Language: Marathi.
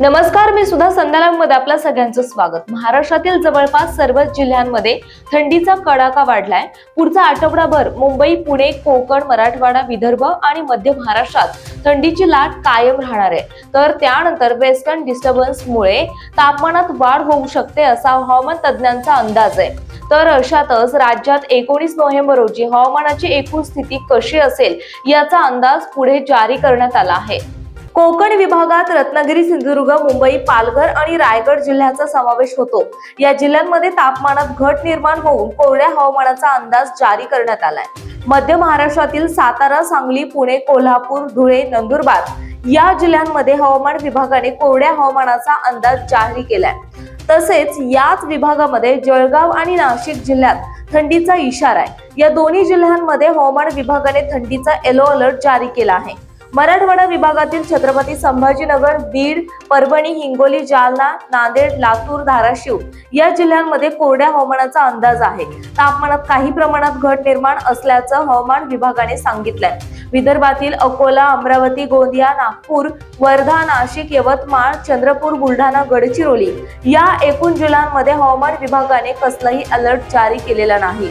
नमस्कार मी सुद्धा संध्याकाळमध्ये आपलं सगळ्यांचं स्वागत. महाराष्ट्रातील जवळपास सर्वच जिल्ह्यांमध्ये थंडीचा कडाका वाढलाय. पुढचा आठवडाभर मुंबई पुणे कोकण मराठवाडा विदर्भ आणि मध्य महाराष्ट्रात थंडीची लाट कायम राहणार आहे. तर त्यानंतर वेस्टर्न डिस्टर्बन्समुळे तापमानात वाढ होऊ शकते असा हवामान तज्ज्ञांचा अंदाज आहे. तर अशातच राज्यात एकोणीस नोव्हेंबर रोजी हवामानाची एकूण स्थिती कशी असेल याचा अंदाज पुढे जारी करण्यात आला आहे. कोकण विभागात रत्नागिरी सिंधुदुर्ग मुंबई पालघर आणि रायगड जिल्ह्याचा समावेश होतो. या जिल्ह्यांमध्ये तापमानात घट निर्माण होऊन कोरड्या हवामानाचा अंदाज जारी करण्यात आलाय. मध्य महाराष्ट्रातील सातारा सांगली पुणे कोल्हापूर धुळे नंदुरबार या जिल्ह्यांमध्ये हवामान विभागाने कोरड्या हवामानाचा अंदाज जारी केलाय. तसेच याच विभागामध्ये जळगाव आणि नाशिक जिल्ह्यात थंडीचा इशारा आहे. या दोन्ही जिल्ह्यांमध्ये हवामान विभागाने थंडीचा येलो अलर्ट जारी केला आहे. मराठवाडा विभागातील छत्रपती संभाजीनगर बीड परभणी हिंगोली जालना नांदेड लातूर धाराशिव या जिल्ह्यांमध्ये कोरड्या हवामानाचा अंदाज आहे. तापमानात काही प्रमाणात घट निर्माण असल्याचं हवामान विभागाने सांगितलंय. विदर्भातील अकोला अमरावती गोंदिया नागपूर वर्धा नाशिक यवतमाळ चंद्रपूर बुलढाणा गडचिरोली या एकूण जिल्ह्यांमध्ये हवामान विभागाने कसलाही अलर्ट जारी केलेला नाही.